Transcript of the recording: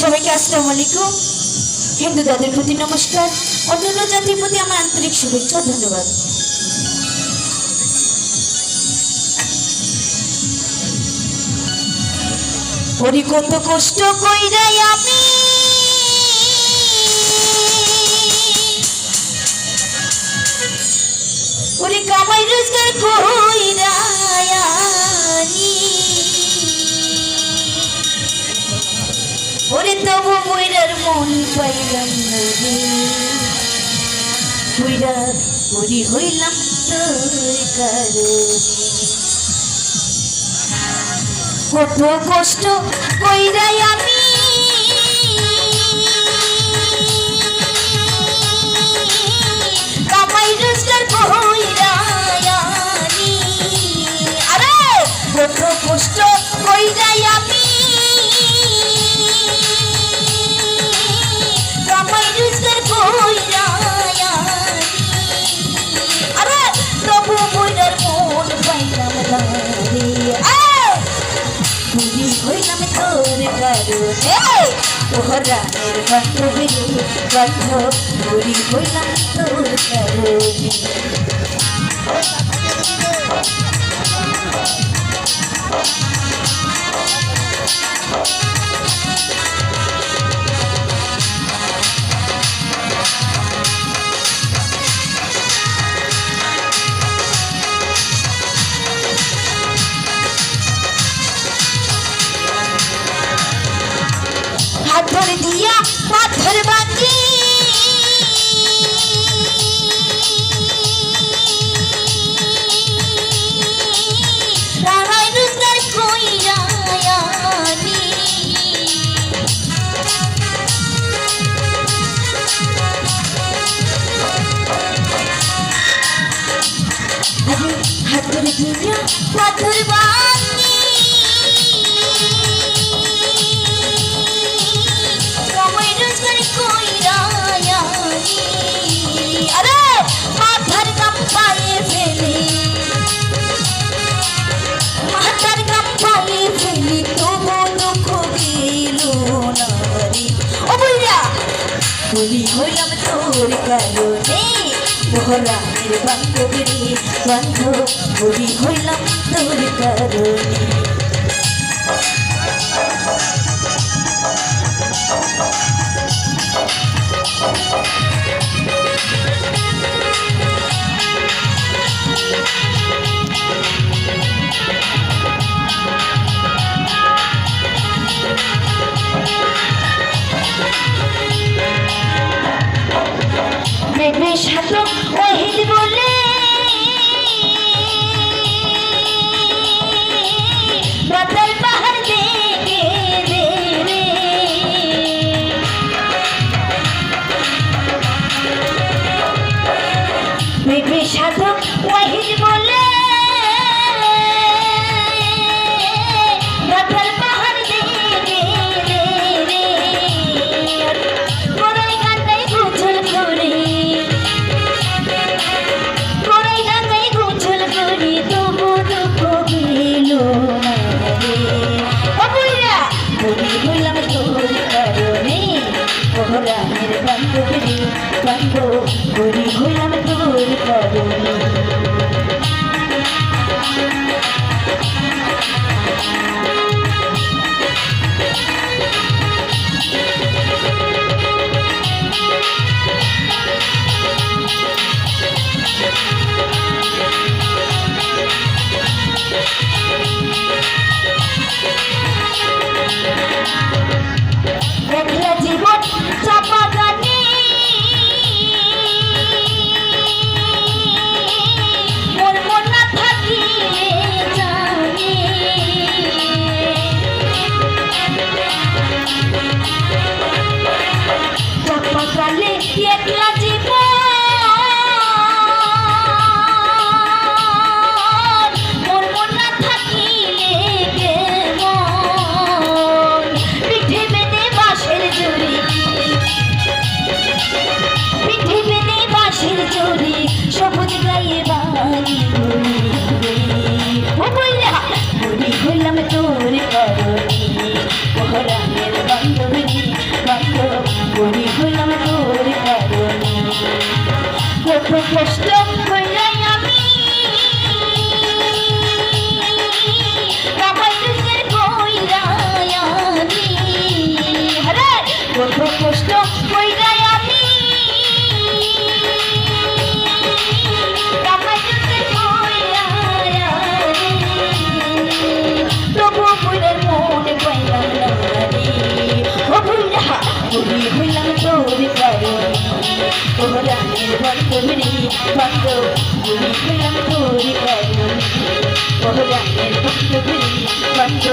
সবাইকে আসসালামু আলাইকুম। হিন্দু দাদের প্রতি নমস্কার। অন্যান্য জাতির প্রতি আমার আন্তরিক শুভেচ্ছা ধন্যবাদ। ওরে কত কষ্ট কইরাই আমি। ওরে কামাই রোজগার কইরাই ওরে তবু ময়রার মন পাইলাম না রে। ময়রা ওরি হইলাম তোর কত কষ্ট কইরাই আমি। কামাই রোজগার কইরাই আরে, কত কষ্ট কইরাই আমি। ওহরানের বান্ধবী বন্ধ পুরি হইলাম তোর কারণে হাত হাত ধরে দিয়া পাথর বাকি সময় রোজগার কইরায়ানি আরে, মাথার কাম পায়ে ফেলি। মাথার কাম পায়ে ফেলি, তবু দুঃখ দিল না বলি হইলাম তোর কারণে। মোহরানের বান্ধবী বান্ধব হইলাম তোর কারণে। সাধক ওহিদ বান্ধবী বান্ধব একলা কষ্ট হইলাই আমি কত ওহরানের বন্ধুরি বন্ধ ভুলি হইলাম তোর কারণ ওহরানের বন্ধুরি বন্ধ